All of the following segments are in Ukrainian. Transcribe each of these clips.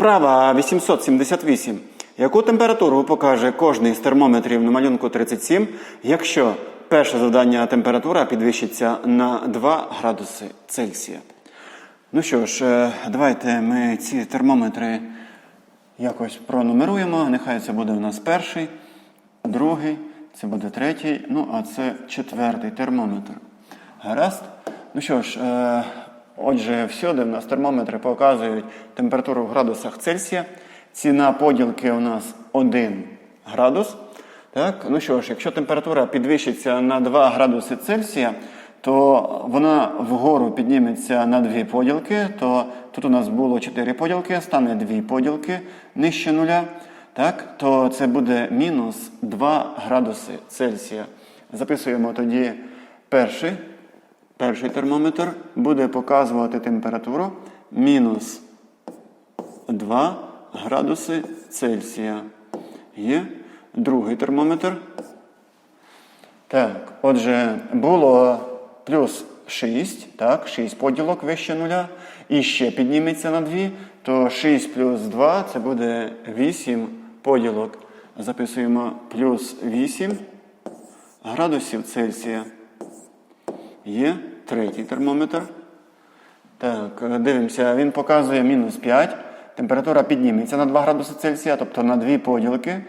Вправа 878. Яку температуру покаже кожний з термометрів на малюнку 37, якщо перше завдання температура підвищиться на 2 градуси Цельсія? Ну що ж, е, давайте ми ці термометри якось пронумеруємо. Нехай це буде у нас перший, другий, це буде третій, ну а це четвертий термометр. Гаразд? Ну що ж, е, отже, всюди в нас термометри показують температуру в градусах Цельсія. Ціна поділки у нас 1 градус. Так? Ну що ж, якщо температура підвищиться на 2 градуси Цельсія, то вона вгору підніметься на 2 поділки, то тут у нас було 4 поділки, стане 2 поділки нижче нуля. Так? То це буде мінус 2 градуси Цельсія. Записуємо тоді перший. Перший термометр буде показувати температуру мінус 2 градуси Цельсія. Є другий термометр. Так, отже, було плюс 6, так, 6 поділок вище нуля. І ще підніметься на 2, то 6 плюс 2 це буде 8 поділок. Записуємо плюс 8 градусів Цельсія. Є третій термометр. Так, дивимося, він показує мінус 5. Температура підніметься на 2 градуси Цельсія, тобто на 2 поділки.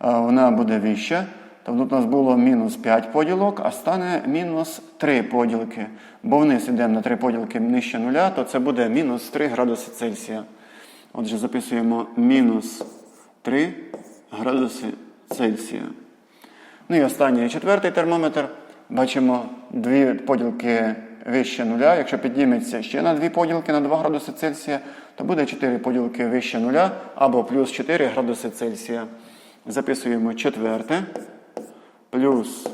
Вона буде вища. Тобто у нас було мінус 5 поділок, а стане мінус 3 поділки. Бо вниз йдемо на 3 поділки нижче нуля, то це буде мінус 3 градуси Цельсія. Отже, записуємо мінус 3 градуси Цельсія. Ну і останній четвертий термометр. Бачимо дві поділки вище нуля. Якщо підніметься ще на дві поділки на 2 градуси Цельсія, то буде 4 поділки вище нуля або плюс 4 градуси Цельсія. Записуємо четверте плюс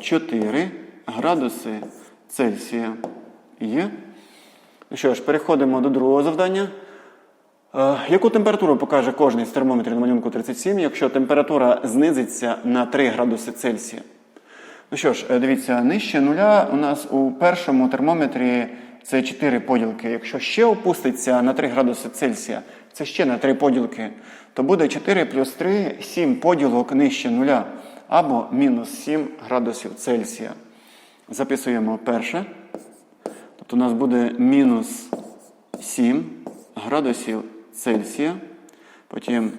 4 градуси Цельсія. Є. Ну що ж, переходимо до другого завдання. Е, Яку температуру покаже кожний з термометрів на малюнку 37, якщо температура знизиться на 3 градуси Цельсія? Ну що ж, е, дивіться, нижче нуля у нас у першому термометрі це 4 поділки. Якщо ще опуститься на 3 градуси Цельсія, це ще на 3 поділки, то буде 4 плюс 3 7 поділок нижче нуля або мінус 7 градусів Цельсія. Записуємо перше. Тобто у нас буде мінус 7 градусів Цельсія. Потім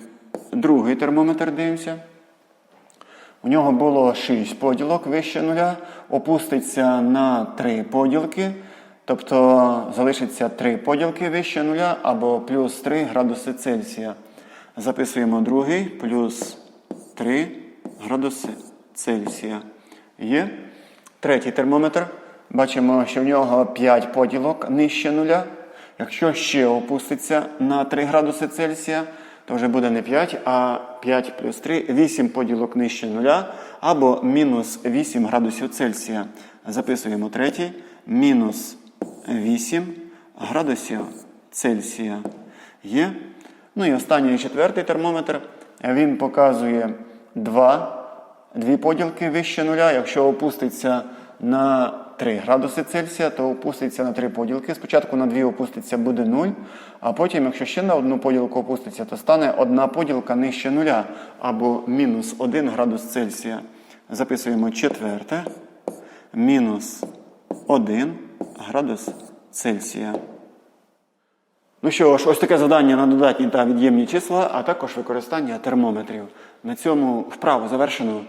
другий термометр дивимося. У нього було 6 поділок вище нуля, опуститься на 3 поділки, тобто залишиться 3 поділки вище нуля або плюс 3 градуси Цельсія. Записуємо другий плюс 3 градуси Цельсія. Є. Третій термометр. Бачимо, що в нього 5 поділок нижче нуля. Якщо ще опуститься на 3 градуси Цельсія, то вже буде не 5, а 5 плюс 3, 8 поділок нижче нуля, або мінус 8 градусів Цельсія. Записуємо третій. Мінус 8 градусів Цельсія. Є. Ну і останній четвертий термометр. Він показує 2, 2 поділки вище нуля. Якщо опуститься на 3 градуси Цельсія, то опуститься на 3 поділки. Спочатку на 2 опуститься буде 0, а потім, якщо ще на одну поділку опуститься, то стане одна поділка нижче нуля або мінус 1 градус Цельсія. Записуємо четверте. Мінус 1 градус Цельсія. Ну що ж, ось таке завдання на додатні та від'ємні числа, а також використання термометрів. На цьому вправу завершено.